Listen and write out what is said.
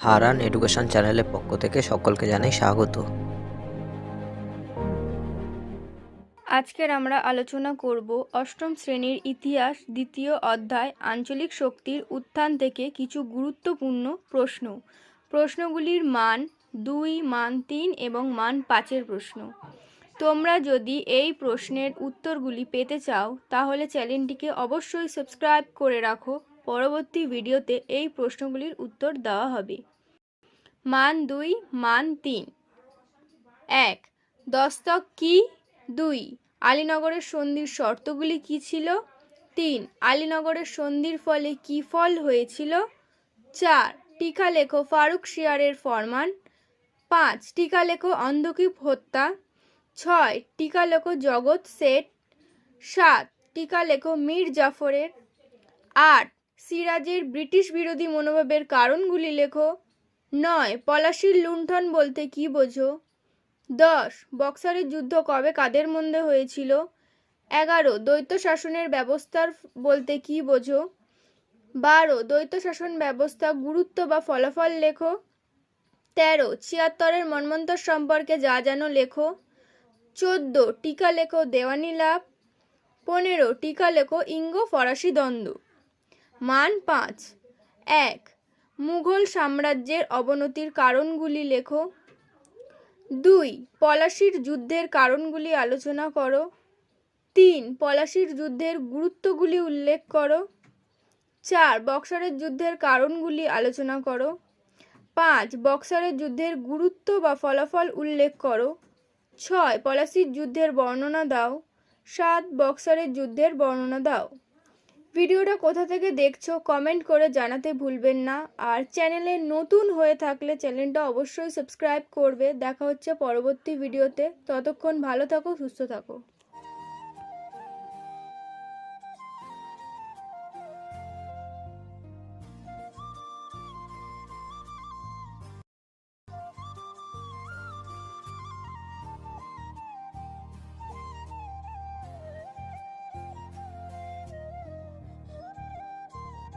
হারান education চ্যানেলের পক্ষ থেকে সকলকে জানাই স্বাগত। আজকের আমরা আলোচনা করব অষ্টম শ্রেণির ইতিহাস দ্বিতীয় অধ্যায় আঞ্চলিক শক্তির উত্থান থেকে কিছু গুরুত্বপূর্ণ প্রশ্ন। প্রশ্নগুলির মান দুই, মান তিন এবং মান পাঁচের প্রশ্ন। তোমরা যদি এই প্রশ্নের উত্তরগুলি পেতে চাও, তাহলে চ্যানেলটিকে অবশ্যই সাবস্ক্রাইব করে রাখো। পরবর্তী ভিডিওতে এই প্রশ্নগুলির উত্তর দেওয়া হবে। মান দুই, মান তিন। এক, দস্তক কি? দুই, আলীনগরের সন্ধির শর্তগুলি কী ছিল? তিন, আলীনগরের সন্ধির ফলে কী ফল হয়েছিল? চার টিকা লেখো ফারুক শিয়ারের ফরমান। পাঁচ টিকা লেখো অন্ধকূপ হত্যা। ছয় টিকা লেখো জগৎ শেঠ সাত টিকা লেখো মীর জাফরের। আট সিরাজের ব্রিটিশ বিরোধী মনোভাবের কারণগুলি লেখো। নয়, পলাশির লুণ্ঠন বলতে কী বোঝো? দশ, বক্সারের যুদ্ধ কবে কাদের মধ্যে হয়েছিল? এগারো, দ্বৈত শাসনের ব্যবস্থার বলতে কী বোঝো? বারো, দ্বৈত শাসন ব্যবস্থা গুরুত্ব বা ফলাফল লেখো? তেরো, ছিয়াত্তরের মন্বন্তর সম্পর্কে যা জানো লেখো? চোদ্দ, টিকা লেখো দেওয়ানি লাভ? পনেরো, টিকা লেখো ইঙ্গ ফরাসি দ্বন্দ্ব। মান পাঁচ। এক, মুঘল সাম্রাজ্যের অবনতির কারণগুলি লেখো। দুই, পলাশির যুদ্ধের কারণগুলি আলোচনা করো। তিন, পলাশির যুদ্ধের গুরুত্বগুলি উল্লেখ করো। চার, বক্সারের যুদ্ধের কারণগুলি আলোচনা করো। পাঁচ, বক্সারের যুদ্ধের গুরুত্ব বা ফলাফল উল্লেখ করো। ছয়, পলাশির যুদ্ধের বর্ণনা দাও। সাত, বক্সারের যুদ্ধের বর্ণনা দাও। ভিডিওটা কোথা থেকে দেখছ কমেন্ট করে জানাতে ভুলবেন না। আর চ্যানেলে নতুন হয়ে থাকলে চ্যানেলটা অবশ্যই সাবস্ক্রাইব করবে। দেখা হচ্ছে পরবর্তী ভিডিওতে ততক্ষণ ভালো থাকো, সুস্থ থাকো।